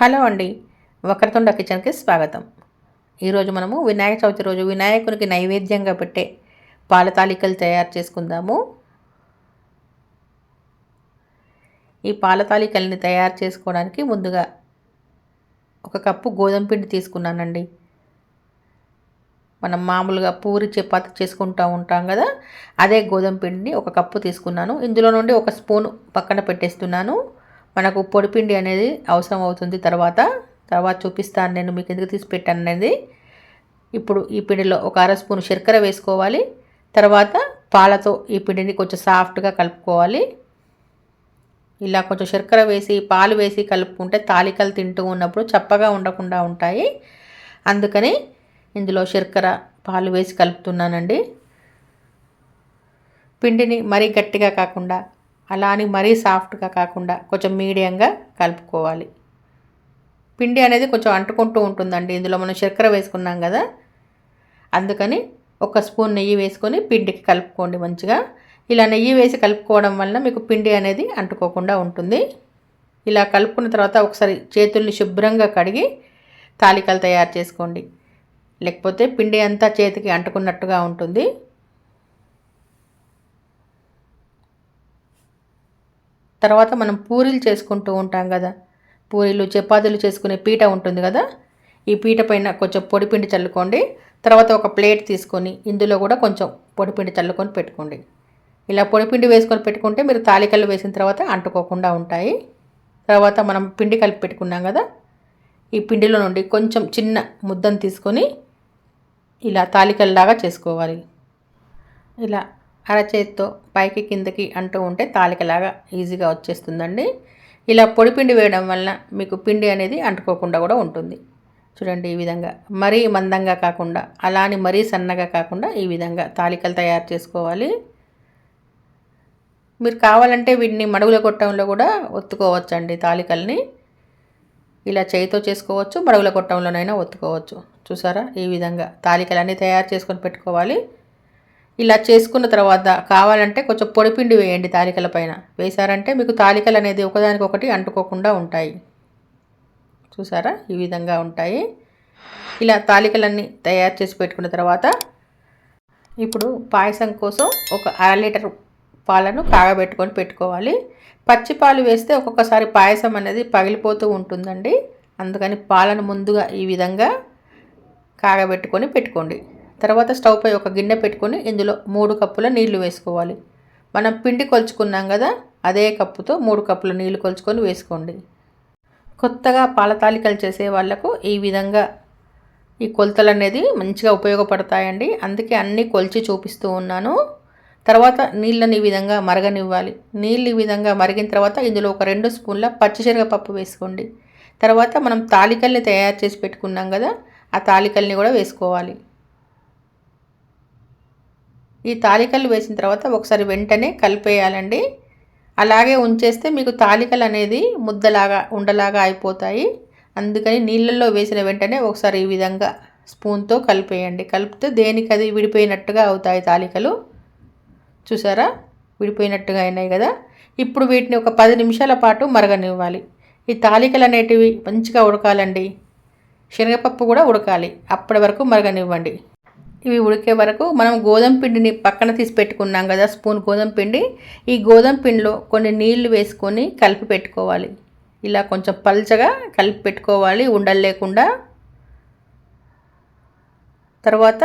Hello అండి. వక్రతుండ కిచెన్కి స్వాగతం. ఈరోజు మనము వినాయక చవితి రోజు వినాయకునికి నైవేద్యంగా పెట్టే పాల తాలికలు తయారు చేసుకుందాము. ఈ పాల తాలికల్ని తయారు చేసుకోవడానికి ముందుగా ఒక కప్పు గోధుమ పిండి తీసుకున్నానండి. మనం మామూలుగా పూరి చపాతి చేసుకుంటూ ఉంటాం కదా అదే గోధుమ పిండిని ఒక కప్పు తీసుకున్నాను. ఇందులో నుండి ఒక స్పూన్ పక్కన పెట్టేస్తున్నాను. మనకు పొడిపిండి అనేది అవసరం అవుతుంది తర్వాత తర్వాత చూపిస్తాను నేను మీకు ఎందుకు తీసి పెట్టాను అనేది. ఇప్పుడు ఈ పిండిలో ఒక అర స్పూన్ శర్కర వేసుకోవాలి. తర్వాత పాలతో ఈ పిండిని కొంచెం సాఫ్ట్గా కలుపుకోవాలి. ఇలా కొంచెం శర్కర వేసి పాలు వేసి కలుపుకుంటే తాలికలు తింటూ ఉన్నప్పుడు చప్పగా ఉండకుండా ఉంటాయి. అందుకని ఇందులో శర్కర పాలు వేసి కలుపుతున్నానండి. పిండిని మరీ గట్టిగా కాకుండా అలా అని మరీ సాఫ్ట్గా కాకుండా కొంచెం మీడియంగా కలుపుకోవాలి. పిండి అనేది కొంచెం అంటుకుంటూ ఉంటుందండి. ఇందులో మనం చక్కెర వేసుకున్నాం కదా అందుకని ఒక స్పూన్ నెయ్యి వేసుకొని పిండికి కలుపుకోండి మంచిగా. ఇలా నెయ్యి వేసి కలుపుకోవడం వలన మీకు పిండి అనేది అంటుకోకుండా ఉంటుంది. ఇలా కలుపుకున్న తర్వాత ఒకసారి చేతుల్ని శుభ్రంగా కడిగి తాలికలు తయారు చేసుకోండి. లేకపోతే పిండి అంతా చేతికి అంటుకున్నట్టుగా ఉంటుంది. తర్వాత మనం పూరీలు చేసుకుంటూ ఉంటాం కదా. పూరీలు చపాతీలు చేసుకునే పీట ఉంటుంది కదా. ఈ పీట పైన కొంచెం పొడిపిండి చల్లుకోండి. తర్వాత ఒక ప్లేట్ తీసుకొని ఇందులో కూడా కొంచెం పొడిపిండి చల్లుకొని పెట్టుకోండి. ఇలా పొడిపిండి వేసుకొని పెట్టుకుంటే మీరు తాలికలు వేసిన తర్వాత అంటుకోకుండా ఉంటాయి. తర్వాత మనం పిండి కలిపి పెట్టుకున్నాం కదా. ఈ పిండిలో నుండి కొంచెం చిన్న ముద్దను తీసుకొని ఇలా తాలికల్లాగా చేసుకోవాలి. ఇలా అరచేతితో పైకి కిందకి అంటూ ఉంటే తాలికలాగా ఈజీగా వచ్చేస్తుందండి. ఇలా పొడి పిండి వేయడం వలన మీకు పిండి అనేది అంటుకోకుండా కూడా ఉంటుంది. చూడండి ఈ విధంగా. మరీ మందంగా కాకుండా అలా అని మరీ సన్నగా కాకుండా ఈ విధంగా తాలికలు తయారు చేసుకోవాలి. మీరు కావాలంటే వీటిని మడుగుల కొట్టంలో కూడా ఒత్తుకోవచ్చండి తాలికల్ని. ఇలా చేయితో చేసుకోవచ్చు మడుగుల కొట్టంలోనైనా ఒత్తుకోవచ్చు. చూసారా? ఈ విధంగా తాలికలన్నీ తయారు చేసుకొని పెట్టుకోవాలి. ఇలా చేసుకున్న తర్వాత కావాలంటే కొంచెం పొడిపిండి వేయండి తాలికల పైన. వేశారంటే మీకు తాలికలు అనేది ఒకదానికొకటి అంటుకోకుండా ఉంటాయి. చూసారా? ఈ విధంగా ఉంటాయి. ఇలా తాలికలన్నీ తయారు చేసి పెట్టుకున్న తర్వాత ఇప్పుడు పాయసం కోసం ఒక అర లీటర్ పాలను కాగబెట్టుకొని పెట్టుకోవాలి. పచ్చి పాలు వేస్తే ఒక్కొక్కసారి పాయసం అనేది పగిలిపోతూ ఉంటుందండి. అందుకని పాలను ముందుగా ఈ విధంగా కాగబెట్టుకొని పెట్టుకోండి. తర్వాత స్టవ్ పై ఒక గిన్నె పెట్టుకొని ఇందులో మూడు కప్పుల నీళ్ళు వేసుకోవాలి. మనం పిండి కొలుచుకున్నాం కదా అదే కప్పుతో మూడు కప్పుల నీళ్ళు కొలుచుకొని వేసుకోండి. కొత్తగా పాల తాలికలు చేసే వాళ్ళకు ఈ విధంగా ఈ కొలతలు అనేది మంచిగా ఉపయోగపడతాయండి. అందుకే అన్నీ కొలిచి చూపిస్తూ ఉన్నాను. తర్వాత నీళ్ళని ఈ విధంగా మరగనివ్వాలి. నీళ్ళు ఈ విధంగా మరిగిన తర్వాత ఇందులో ఒక రెండు స్పూన్ల పచ్చిశనగపప్పు వేసుకోండి. తర్వాత మనం తాలికల్ని తయారు చేసి పెట్టుకున్నాం కదా ఆ తాలికల్ని కూడా వేసుకోవాలి. ఈ తాలికలు వేసిన తర్వాత ఒకసారి వెంటనే కలిపేయాలండి. అలాగే ఉంచేస్తే మీకు తాలికలు అనేది ముద్దలాగా ఉండలాగా అయిపోతాయి. అందుకని నీళ్ళల్లో వేసిన వెంటనే ఒకసారి ఈ విధంగా స్పూన్తో కలిపేయండి. కలిపితే దేనికి అది విడిపోయినట్టుగా అవుతాయి తాలికలు. చూసారా? విడిపోయినట్టుగా అయినాయి కదా? ఇప్పుడు వీటిని ఒక పది నిమిషాల పాటు మరగనివ్వాలి. ఈ తాలికలు అనేటివి మంచిగా ఉడకాలండి. శనగపప్పు కూడా ఉడకాలి. అప్పటి వరకు మరగనివ్వండి. ఇవి ఉడికే వరకు మనం గోధుమ పిండిని పక్కన తీసి పెట్టుకున్నాం కదా స్పూన్ గోధుమ పిండి. ఈ గోధుమ పిండిలో కొన్ని నీళ్ళు వేసుకొని కలిపి పెట్టుకోవాలి. ఇలా కొంచెం పల్చగా కలిపి పెట్టుకోవాలి ఉండలు లేకుండా. తర్వాత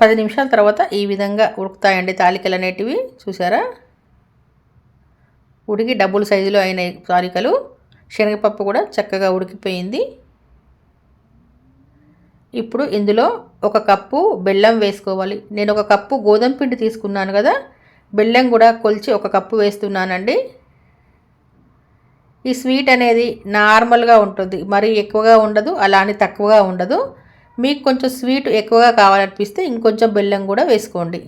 పది నిమిషాల తర్వాత ఈ విధంగా ఉడుకుతాయండి తాలికలు అనేటివి. చూసారా? ఉడికి డబ్బులు సైజులో అయినాయి తాలికలు. శనగపప్పు కూడా చక్కగా ఉడికిపోయింది. ఇప్పుడు ఇందులో ఒక కప్పు బెల్లం వేసుకోవాలి. నేను ఒక కప్పు గోధుమ పిండి తీసుకున్నాను కదా బెల్లం కూడా కొలిచి ఒక కప్పు వేస్తున్నానండి. ఈ స్వీట్ అనేది నార్మల్గా ఉంటుంది మరీ ఎక్కువగా ఉండదు అలానే తక్కువగా ఉండదు. మీకు కొంచెం స్వీట్ ఎక్కువగా కావాలనిపిస్తే ఇంకొంచెం బెల్లం కూడా వేసుకోండి.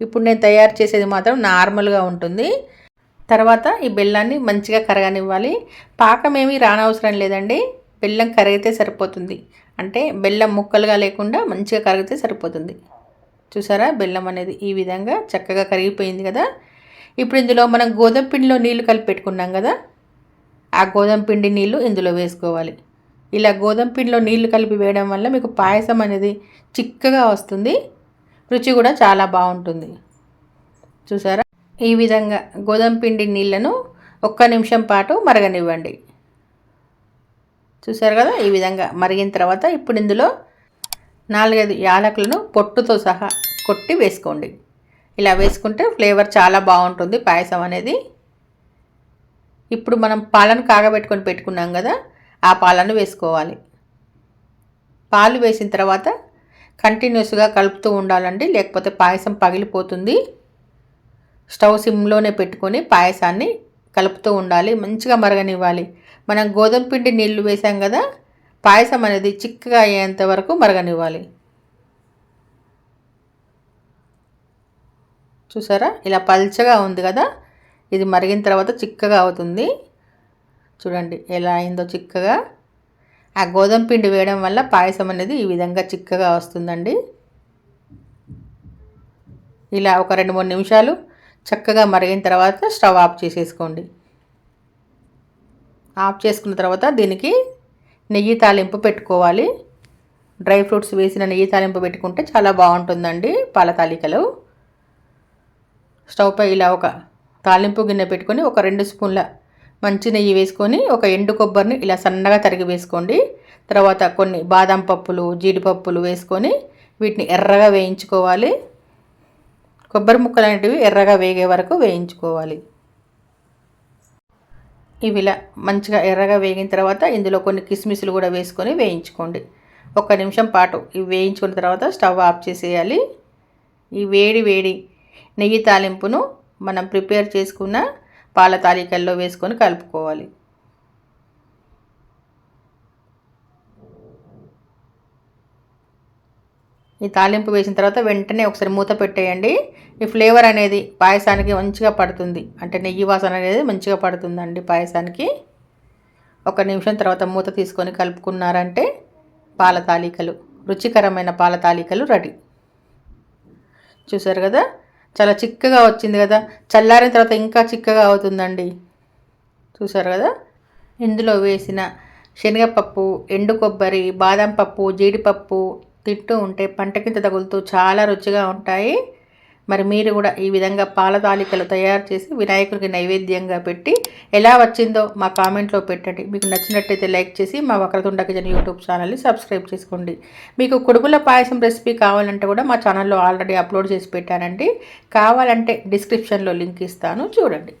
ఇప్పుడు నేను తయారు చేసేది మాత్రం నార్మల్గా ఉంటుంది. తర్వాత ఈ బెల్లాన్ని మంచిగా కరగనివ్వాలి. పాకం ఏమీ రానవసరం లేదండి. బెల్లం కరిగితే సరిపోతుంది. అంటే బెల్లం ముక్కలుగా లేకుండా మంచిగా కరిగితే సరిపోతుంది. చూసారా? బెల్లం అనేది ఈ విధంగా చక్కగా కరిగిపోయింది కదా? ఇప్పుడు ఇందులో మనం గోధుమ పిండిలో నీళ్ళు కలిపి పెట్టుకున్నాం కదా? ఆ గోధుమ పిండి నీళ్ళు ఇందులో వేసుకోవాలి. ఇలా గోధుమ పిండిలో నీళ్ళు కలిపి వేయడం వల్ల మీకు పాయసం అనేది చిక్కగా వస్తుంది. రుచి కూడా చాలా బాగుంటుంది. చూసారా? ఈ విధంగా గోధుమ పిండి నీళ్ళను ఒక్క నిమిషం పాటు మరగనివ్వండి. చూసారు కదా? ఈ విధంగా మరిగిన తర్వాత ఇప్పుడు ఇందులో నాలుగైదు యాలకులను పొట్టుతో సహా కొట్టి వేసుకోండి. ఇలా వేసుకుంటే ఫ్లేవర్ చాలా బాగుంటుంది పాయసం అనేది. ఇప్పుడు మనం పాలను కాగబెట్టుకొని పెట్టుకున్నాం కదా ఆ పాలను వేసుకోవాలి. పాలు వేసిన తర్వాత కంటిన్యూస్గా కలుపుతూ ఉండాలండి లేకపోతే పాయసం పగిలిపోతుంది. స్టవ్ సిమ్లోనే పెట్టుకొని పాయసాన్ని కలుపుతూ ఉండాలి మంచిగా మరగనివ్వాలి. మనం గోధుమ పిండి నీళ్ళు వేసాం కదా పాయసం అనేది చిక్కగా అయ్యేంత వరకు మరగనివ్వాలి. చూసారా? ఇలా పల్చగా ఉంది కదా ఇది మరిగిన తర్వాత చిక్కగా అవుతుంది. చూడండి ఎలా అయిందో చిక్కగా. ఆ గోధుమ పిండి వేయడం వల్ల పాయసం అనేది ఈ విధంగా చిక్కగా వస్తుందండి. ఇలా ఒక రెండు మూడు నిమిషాలు చక్కగా మరిగిన తర్వాత స్టవ్ ఆఫ్ చేసేసుకోండి. ఆఫ్ చేసుకున్న తర్వాత దీనికి నెయ్యి తాలింపు పెట్టుకోవాలి. డ్రై ఫ్రూట్స్ వేసిన నెయ్యి తాలింపు పెట్టుకుంటే చాలా బాగుంటుందండి పాల తాలికలు స్టవ్ పై ఇలా ఒక తాలింపు గిన్నె పెట్టుకొని ఒక రెండు స్పూన్ల మంచి నెయ్యి వేసుకొని ఒక ఎండు కొబ్బరిని ఇలా సన్నగా తరిగి వేసుకోండి. తర్వాత కొన్ని బాదం పప్పులు జీడిపప్పులు వేసుకొని వీటిని ఎర్రగా వేయించుకోవాలి. కొబ్బరి ముక్కలు అనేటివి ఎర్రగా వేగే వరకు వేయించుకోవాలి. ఇవి ఇలా మంచిగా ఎర్రగా వేగిన తర్వాత ఇందులో కొన్ని కిస్మిస్లు కూడా వేసుకొని వేయించుకోండి. ఒక నిమిషం పాటు ఇవి వేయించుకున్న తర్వాత స్టవ్ ఆఫ్ చేసేయాలి. ఈ వేడి వేడి నెయ్యి తాలింపును మనం ప్రిపేర్ చేసుకున్న పాల తాలికల్లో వేసుకొని కలుపుకోవాలి. ఈ తాలింపు వేసిన తర్వాత వెంటనే ఒకసారి మూత పెట్టేయండి. ఈ ఫ్లేవర్ అనేది పాయసానికి మంచిగా పడుతుంది. అంటే నెయ్యి వాసన అనేది మంచిగా పడుతుందండి పాయసానికి. ఒక నిమిషం తర్వాత మూత తీసుకొని కలుపుకున్నారంటే పాల తాలికలు రుచికరమైన పాల తాలికలు రెడీ. చూసారు కదా? చాలా చిక్కగా వచ్చింది కదా? చల్లారిన తర్వాత ఇంకా చిక్కగా అవుతుందండి. చూసారు కదా? ఇందులో వేసిన శనగపప్పు ఎండు కొబ్బరి బాదం పప్పు జీడిపప్పు తింటూ ఉంటే పంట కింద తగులుతూ చాలా రుచిగా ఉంటాయి. మరి మీరు కూడా ఈ విధంగా పాల తాలికలు తయారు చేసి వినాయకుడికి నైవేద్యంగా పెట్టి ఎలా వచ్చిందో మా కామెంట్లో పెట్టండి. మీకు నచ్చినట్టయితే లైక్ చేసి మా వక్రతుండ కిచెన్ యూట్యూబ్ ఛానల్ని సబ్స్క్రైబ్ చేసుకోండి. మీకు కుడుముల పాయసం రెసిపీ కావాలంటే కూడా మా ఛానల్లో ఆల్రెడీ అప్లోడ్ చేసి పెట్టానండి. కావాలంటే డిస్క్రిప్షన్లో లింక్ ఇస్తాను. చూడండి.